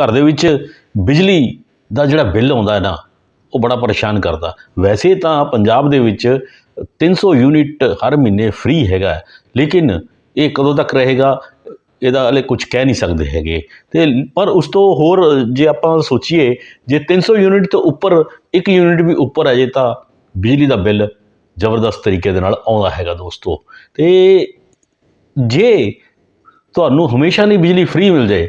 ਘਰ ਦੇ ਵਿੱਚ ਬਿਜਲੀ ਦਾ ਜਿਹੜਾ ਬਿੱਲ ਆਉਂਦਾ ਹੈ ਨਾ, ਉਹ ਬੜਾ ਪਰੇਸ਼ਾਨ ਕਰਦਾ। ਵੈਸੇ ਤਾਂ ਪੰਜਾਬ ਦੇ ਵਿੱਚ 300 ਯੂਨਿਟ ਹਰ ਮਹੀਨੇ ਫ੍ਰੀ ਹੈਗਾ ਲੇਕਿਨ ਇਹ ਕਦੋਂ ਤੱਕ ਰਹੇਗਾ, ਇਹਦਾ ਹਲੇ ਕੁਝ ਕਹਿ ਨਹੀਂ ਸਕਦੇ ਹੈਗੇ। ਤੇ ਪਰ ਉਸ ਤੋਂ ਹੋਰ ਜੇ ਆਪਾਂ ਸੋਚੀਏ, ਜੇ 300 ਯੂਨਿਟ ਤੋਂ ਉੱਪਰ, ਇੱਕ ਯੂਨਿਟ ਵੀ ਉੱਪਰ ਹੈ ਜੇ ਤਾਂ ਬਿਜਲੀ ਦਾ ਬਿੱਲ ਜ਼ਬਰਦਸਤ ਤਰੀਕੇ ਦੇ ਨਾਲ ਆਉਂਦਾ ਹੈਗਾ ਦੋਸਤੋ। ਤੇ ਜੇ ਤੁਹਾਨੂੰ ਹਮੇਸ਼ਾ ਲਈ ਬਿਜਲੀ ਫ੍ਰੀ ਮਿਲ ਜਾਏ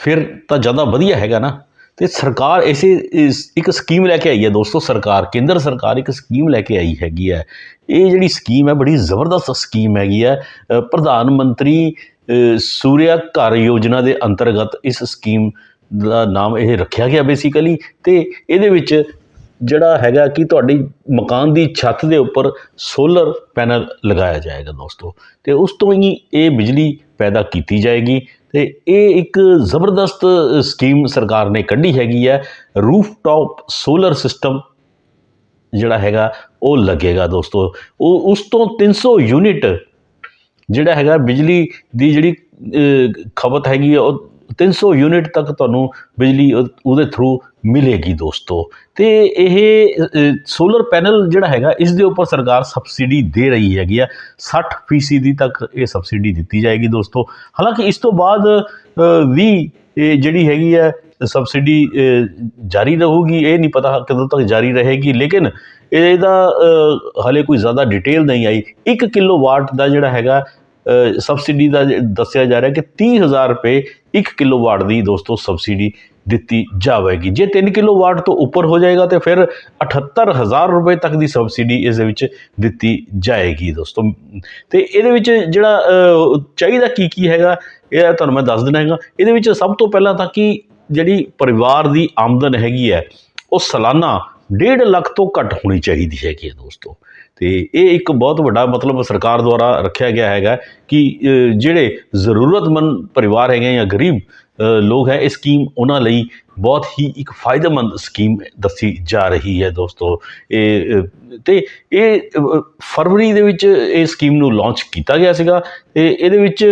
ਫਿਰ ਤਾਂ ਜ਼ਿਆਦਾ ਵਧੀਆ ਹੈਗਾ ਨਾ। ਤੇ ਸਰਕਾਰ ਇਸੇ ਇਸ- ਇੱਕ ਸਕੀਮ ਲੈ ਕੇ ਆਈ ਹੈ ਦੋਸਤੋ ਸਰਕਾਰ, ਕੇਂਦਰ ਸਰਕਾਰ ਇੱਕ ਸਕੀਮ ਲੈ ਕੇ ਆਈ ਹੈਗੀ ਹੈ। ਇਹ ਜਿਹੜੀ ਸਕੀਮ ਹੈ ਬੜੀ ਜ਼ਬਰਦਸਤ ਸਕੀਮ ਹੈਗੀ ਹੈ। ਪ੍ਰਧਾਨ ਮੰਤਰੀ ਸੂਰਿਆ ਘਰ ਯੋਜਨਾ ਦੇ ਅੰਤਰਗਤ ਇਸ ਸਕੀਮ ਦਾ ਨਾਮ ਇਹ ਰੱਖਿਆ ਗਿਆ ਬੇਸਿਕਲੀ ਤੇ ਇਹਦੇ ਵਿੱਚ ਜਿਹੜਾ ਹੈਗਾ ਕਿ ਤੁਹਾਡੀ ਮਕਾਨ ਦੀ ਛੱਤ ਦੇ ਉੱਪਰ ਸੋਲਰ ਪੈਨਲ ਲਗਾਇਆ ਜਾਏਗਾ ਦੋਸਤੋ। ਤੇ ਉਸ ਤੋਂ ਹੀ ਇਹ ਬਿਜਲੀ ਪੈਦਾ ਕੀਤੀ ਜਾਏਗੀ। ਤੇ ਇਹ ਇੱਕ ਜ਼ਬਰਦਸਤ ਸਕੀਮ ਸਰਕਾਰ ਨੇ ਕੱਢੀ ਹੈਗੀ ਹੈ। ਰੂਫਟਾਪ ਸੋਲਰ ਸਿਸਟਮ ਜਿਹੜਾ ਹੈਗਾ, ਉਹ ਲੱਗੇਗਾ ਦੋਸਤੋ। ਉਹ, ਉਸ ਤੋਂ 300 ਯੂਨਿਟ ਜਿਹੜਾ ਹੈਗਾ, ਬਿਜਲੀ ਦੀ ਜਿਹੜੀ ਖਪਤ ਹੈਗੀ ਆ ਉਹ 300 ਯੂਨਿਟ ਤੱਕ ਤੁਹਾਨੂੰ ਬਿਜਲੀ, ਉਹ- ਉਹਦੇ ਥਰੂ ਮਿਲੇਗੀ ਦੋਸਤੋ। ਤੇ ਇਹ ਸੋਲਰ ਪੈਨਲ ਜਿਹੜਾ ਹੈਗਾ ਇਸ ਦੇ ਉੱਪਰ ਸਰਕਾਰ ਸਬਸਿਡੀ ਦੇ ਰਹੀ ਹੈਗੀ ਆ। 60% ਫੀਸਦੀ ਤੱਕ ਇਹ ਸਬਸਿਡੀ ਦਿੱਤੀ ਜਾਏਗੀ ਦੋਸਤੋ। ਹਾਲਾਂਕਿ ਇਸ ਤੋਂ ਬਾਅਦ ਵੀ ਇਹ ਜਿਹੜੀ ਹੈਗੀ ਹੈ ਸਬਸਿਡੀ ਜਾਰੀ ਰਹੂਗੀ। ਇਹ ਨਹੀਂ ਪਤਾ ਕਦੋਂ ਤੱਕ ਜਾਰੀ ਰਹੇਗੀ ਲੇਕਿਨ ਇਹਦਾ ਅ, ਹਲੇ ਕੋਈ ਜ਼ਿਆਦਾ ਡਿਟੇਲ ਨਹੀਂ ਆਈ। 1 ਕਿਲੋਵਾਟ ਦਾ ਜਿਹੜਾ ਹੈਗਾ ਸਬਸਿਡੀ ਦਾ ਦੱਸਿਆ ਜਾ ਰਿਹਾ ਕਿ 30000 ਰੁਪਏ 1 ਕਿਲੋਵਾਟ ਦੀ ਦੋਸਤੋ ਸਬਸਿਡੀ ਦਿੱਤੀ ਜਾਵੇਗੀ। ਜੇ 3 ਕਿਲੋਵਾਟ ਤੋਂ ਉੱਪਰ ਹੋ ਜਾਏਗਾ ਤੇ ਫਿਰ 78000 ਰੁਪਏ ਤੱਕ ਦੀ ਸਬਸਿਡੀ ਇਸ ਦੇ ਵਿੱਚ ਦਿੱਤੀ ਜਾਏਗੀ ਦੋਸਤੋ। ਤੇ ਇਹਦੇ ਵਿੱਚ ਜਿਹੜਾ ਚਾਹੀਦਾ ਕੀ ਕੀ ਹੈਗਾ, ਇਹ ਤੁਹਾਨੂੰ ਮੈਂ ਦੱਸ ਦਿੰਦਾ ਹੈਗਾ। ਇਹਦੇ ਵਿੱਚ ਸਭ ਤੋਂ ਪਹਿਲਾਂ ਤਾਂ ਕਿ ਜਿਹੜੀ ਪਰਿਵਾਰ ਦੀ ਆਮਦਨ ਹੈਗੀ ਹੈ, ਉਹ ਸਾਲਾਨਾ 1.5 ਲੱਖ ਤੋਂ ਘੱਟ ਹੋਣੀ ਚਾਹੀਦੀ ਹੈਗੀ ਹੈ ਦੋਸਤੋ। ਤੇ ਇਹ ਇੱਕ ਬਹੁਤ ਵੱਡਾ ਮਤਲਬ ਸਰਕਾਰ ਦੁਆਰਾ ਰੱਖਿਆ ਗਿਆ ਹੈਗਾ ਕਿ ਜਿਹੜੇ ਜ਼ਰੂਰਤਮੰਦ ਪਰਿਵਾਰ ਹੈਗੇ ਜਾਂ ਗਰੀਬ ਲੋਕ ਹੈ ਇਹ ਸਕੀਮ ਉਹਨਾਂ ਲਈ ਬਹੁਤ ਹੀ ਇੱਕ ਫਾਇਦੇਮੰਦ ਸਕੀਮ ਦੱਸੀ ਜਾ ਰਹੀ ਹੈ ਦੋਸਤੋ। ਇਹ ਅ, ਤੇ ਇਹ ਫਰਵਰੀ ਦੇ ਵਿੱਚ ਇਹ ਸਕੀਮ ਨੂੰ ਲਾਂਚ ਕੀਤਾ ਗਿਆ ਸੀਗਾ। ਤੇ ਇਹਦੇ ਵਿੱਚ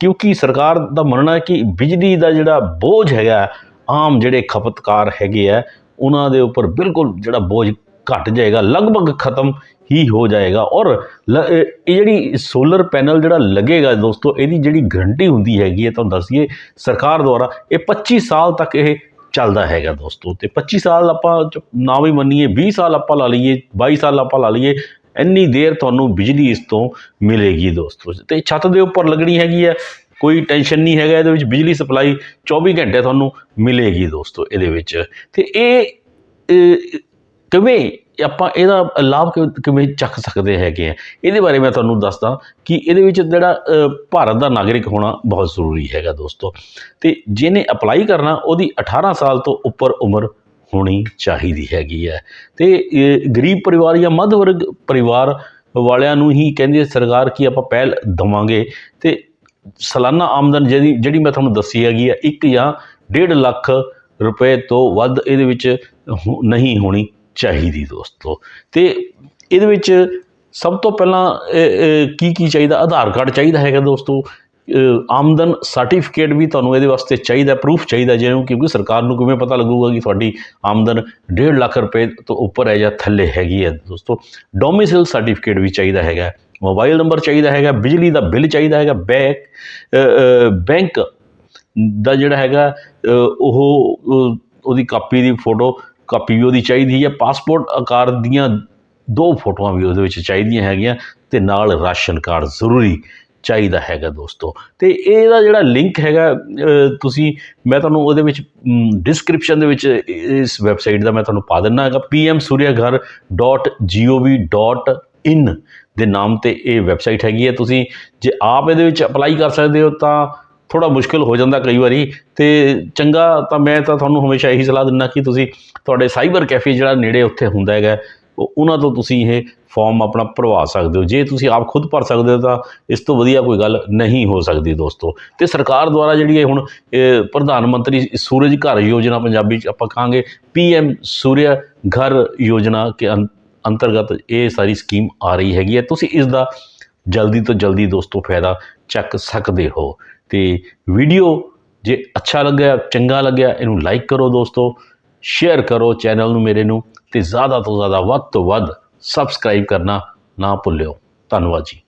ਕਿਉਂਕਿ ਸਰਕਾਰ ਦਾ ਮੰਨਣਾ ਹੈ ਕਿ ਬਿਜਲੀ ਦਾ ਜਿਹੜਾ ਬੋਝ ਹੈਗਾ ਆਮ ਜਿਹੜੇ ਖਪਤਕਾਰ ਹੈਗੇ ਆ ਉਹਨਾਂ ਦੇ ਉੱਪਰ ਬਿਲਕੁਲ ਜਿਹੜਾ ਬੋਝ ਘਟ ਜਾਏਗਾ, ਲਗਭਗ ਖਤਮ ਹੀ ਹੋ ਜਾਏਗਾ। ਔਰ ਲ- ਇਹ ਜਿਹੜੀ ਸੋਲਰ ਪੈਨਲ ਜਿਹੜਾ ਲੱਗੇਗਾ ਦੋਸਤੋ, ਇਹਦੀ ਜਿਹੜੀ ਗਰੰਟੀ ਹੁੰਦੀ ਹੈਗੀ ਹੈ, ਤੁਹਾਨੂੰ ਦੱਸੀਏ ਸਰਕਾਰ ਦੁਆਰਾ ਇਹ 25 ਸਾਲ ਤੱਕ ਇਹ ਚੱਲਦਾ ਹੈਗਾ ਦੋਸਤੋ। ਤੇ 25 ਸਾਲ ਆਪਾਂ ਨਾ ਵੀ ਮੰਨੀਏ 20 ਸਾਲ ਆਪਾਂ ਲਾ ਲਈਏ 22 ਸਾਲ ਆਪਾਂ ਲਾ ਲਈਏ, ਇੰਨੀ ਦੇਰ ਤੁਹਾਨੂੰ ਬਿਜਲੀ ਇਸ ਤੋਂ ਮਿਲੇਗੀ ਦੋਸਤੋ। ਤੇ ਛੱਤ ਦੇ ਉੱਪਰ ਲੱਗਣੀ ਹੈਗੀ ਹੈ ਕੋਈ ਟੈਨਸ਼ਨ ਨਹੀਂ ਹੈਗਾ, ਇਹਦੇ ਵਿੱਚ ਬਿਜਲੀ ਸਪਲਾਈ 24 ਘੰਟੇ ਤੁਹਾਨੂੰ ਮਿਲੇਗੀ ਦੋਸਤੋ ਇਹਦੇ ਵਿੱਚ। ਤੇ ਇਹ ਕਿਵੇਂ ਆਪਾਂ ਇਹਦਾ ਲਾਭ ਕਿਵੇਂ- ਕਿਵੇਂ ਚੱਕ ਸਕਦੇ ਹੈਗੇ ਆ? ਇਹਦੇ ਬਾਰੇ ਮੈਂ ਤੁਹਾਨੂੰ ਦੱਸਦਾ ਕਿ ਇਹਦੇ ਵਿੱਚ ਜਿਹੜਾ ਭਾਰਤ ਦਾ ਨਾਗਰਿਕ ਹੋਣਾ ਬਹੁਤ ਜ਼ਰੂਰੀ ਹੈਗਾ ਦੋਸਤੋ। ਤੇ ਜਿਹਨੇ ਅਪਲਾਈ ਕਰਨਾ, ਉਹਦੀ 18 ਸਾਲ ਤੋਂ ਉੱਪਰ ਉਮਰ ਹੋਣੀ ਚਾਹੀਦੀ ਹੈਗੀ ਹੈ। ਤੇ ਗਰੀਬ ਪਰਿਵਾਰ ਜਾਂ ਮੱਧ ਵਰਗ ਪਰਿਵਾਰ ਵਾਲਿਆਂ ਨੂੰ ਹੀ ਕਹਿੰਦੀ ਹੈ ਸਰਕਾਰ ਕਿ ਆਪਾਂ ਪਹਿਲ ਦਵਾਂਗੇ। ਤੇ ਸਾਲਾਨਾ ਆਮਦਨ ਜਿਹੜੀ ਜਿਹੜੀ ਮੈਂ ਤੁਹਾਨੂੰ ਦੱਸੀ ਹੈਗੀ ਹੈ ਇੱਕ ਜਾਂ 1.5 ਲੱਖ ਰੁਪਏ ਤੋਂ ਵੱਧ ਇਹਦੇ ਵਿੱਚ ਨਹੀਂ ਹੋਣੀ ਚਾਹੀਦੀ ਦੋਸਤੋ। ਤੇ ਇਹਦੇ ਵਿੱਚ ਸਭ ਤੋਂ ਪਹਿਲਾਂ ਕੀ ਕੀ ਚਾਹੀਦਾ? ਆਧਾਰ ਕਾਰਡ ਚਾਹੀਦਾ ਹੈਗਾ ਦੋਸਤੋ। ਆਮਦਨ ਸਰਟੀਫਿਕੇਟ ਵੀ ਤੁਹਾਨੂੰ ਇਹਦੇ ਵਾਸਤੇ ਚਾਹੀਦਾ ਪ੍ਰੂਫ ਚਾਹੀਦਾ ਜਿਹਨੂੰ ਕਿਉਂਕਿ ਸਰਕਾਰ ਨੂੰ ਕਿਵੇਂ ਪਤਾ ਲੱਗੂਗਾ ਕਿ ਤੁਹਾਡੀ ਆਮਦਨ 1.5 ਲੱਖ ਰੁਪਏ ਤੋਂ ਉੱਪਰ ਹੈ ਜਾਂ ਥੱਲੇ ਹੈਗੀ ਹੈ ਦੋਸਤੋ। ਡੋਮਿਸਾਈਲ ਸਰਟੀਫਿਕੇਟ ਵੀ ਚਾਹੀਦਾ ਹੈਗਾ। ਮੋਬਾਈਲ ਨੰਬਰ ਚਾਹੀਦਾ ਹੈਗਾ, ਬਿਜਲੀ ਦਾ ਬਿੱਲ ਚਾਹੀਦਾ ਹੈਗਾ, ਬੈਂਕ ਬੈਂਕ ਦਾ ਜਿਹੜਾ ਹੈਗਾ ਉਹ ਉਹਦੀ ਕਾਪੀ ਦੀ ਫੋਟੋ, ਕਾਪੀ ਵੀ ਉਹਦੀ ਚਾਹੀਦੀ ਹੈ, ਪਾਸਪੋਰਟ ਆਕਾਰ ਦੀਆਂ ਦੋ ਫੋਟੋਆਂ ਵੀ ਉਹਦੇ ਵਿੱਚ ਚਾਹੀਦੀਆਂ ਹੈਗੀਆਂ ਤੇ ਨਾਲ ਰਾਸ਼ਨ ਕਾਰਡ ਜ਼ਰੂਰੀ ਚਾਹੀਦਾ ਹੈਗਾ ਦੋਸਤੋ। ਤੇ ਇਹਦਾ ਜਿਹੜਾ ਲਿੰਕ ਹੈਗਾ ਤੁਸੀਂ, ਮੈਂ ਤੁਹਾਨੂੰ ਉਹਦੇ ਵਿੱਚ ਡਿਸਕ੍ਰਿਪਸ਼ਨ ਦੇ ਵਿੱਚ ਇਸ ਵੈਬਸਾਈਟ ਦਾ ਮੈਂ ਤੁਹਾਨੂੰ ਪਾ ਦਿੰਦਾ ਹੈਗਾ pmsuryaghar.gov.in ਇਨ ਦੇ ਨਾਮ ਤੇ ਇਹ ਵੈਬਸਾਈਟ ਹੈਗੀ ਹੈ। ਤੁਸੀਂ ਜੇ ਆਪ ਇਹਦੇ ਵਿੱਚ ਅਪਲਾਈ ਕਰ ਸਕਦੇ ਹੋ ਤਾਂ ਥੋੜਾ ਮੁਸ਼ਕਲ ਹੋ ਜਾਂਦਾ ਕਈ ਵਾਰੀ। ਤੇ ਚੰਗਾ ਤਾਂ ਮੈਂ ਤਾਂ ਤੁਹਾਨੂੰ ਹਮੇਸ਼ਾ ਇਹੀ ਸਲਾਹ ਦਿੰਦਾ ਕਿ ਤੁਸੀਂ ਤੁਹਾਡੇ ਸਾਈਬਰ ਕੈਫੇ ਜਿਹੜਾ ਨੇੜੇ ਉੱਥੇ ਹੁੰਦਾ ਹੈਗਾ ਉਹਨਾਂ ਤੋਂ ਤੁਸੀਂ ਇਹ ਫਾਰਮ ਆਪਣਾ ਭਰਵਾ ਸਕਦੇ ਹੋ। ਜੇ ਤੁਸੀਂ ਆਪ ਖੁਦ ਭਰ ਸਕਦੇ ਹੋ ਤਾਂ ਇਸ ਤੋਂ ਵਧੀਆ ਕੋਈ ਗੱਲ ਨਹੀਂ ਹੋ ਸਕਦੀ ਦੋਸਤੋ। ਤੇ ਸਰਕਾਰ ਦੁਆਰਾ ਜਿਹੜੀ ਇਹ ਹੁਣ, ਇਹ ਪ੍ਰਧਾਨ ਮੰਤਰੀ ਸੂਰਜ ਘਰ ਯੋਜਨਾ ਪੰਜਾਬੀ ਚ ਆਪਾਂ ਕਹਾਂਗੇ ਪੀਐਮ ਸੂਰਿਆ ਘਰ ਯੋਜਨਾ ਕੇ ਅੰ- ਅੰਤਰਗਤ ਇਹ ਸਾਰੀ ਸਕੀਮ ਆ ਰਹੀ ਹੈਗੀ ਹੈ। ਤੁਸੀਂ ਇਸ ਦਾ ਜਲਦੀ ਤੋਂ ਜਲਦੀ ਦੋਸਤੋ ਫਾਇਦਾ ਚੱਕ ਸਕਦੇ ਹੋ। ਤੇ ਵੀਡੀਓ ਜੇ ਅੱਛਾ ਲੱਗਿਆ, ਚੰਗਾ ਲੱਗਿਆ, ਇਹਨੂੰ ਲਾਈਕ ਕਰੋ ਦੋਸਤੋ ਸ਼ੇਅਰ ਕਰੋ ਚੈਨਲ ਨੂੰ ਮੇਰੇ ਨੂੰ ਤੇ ਜ਼ਿਆਦਾ ਤੋਂ ਜ਼ਿਆਦਾ ਵੱਧ ਤੋਂ ਵੱਧ ਸਬਸਕ੍ਰਾਈਬ ਕਰਨਾ ਨਾ ਭੁੱਲਿਓ। ਧੰਨਵਾਦ ਜੀ।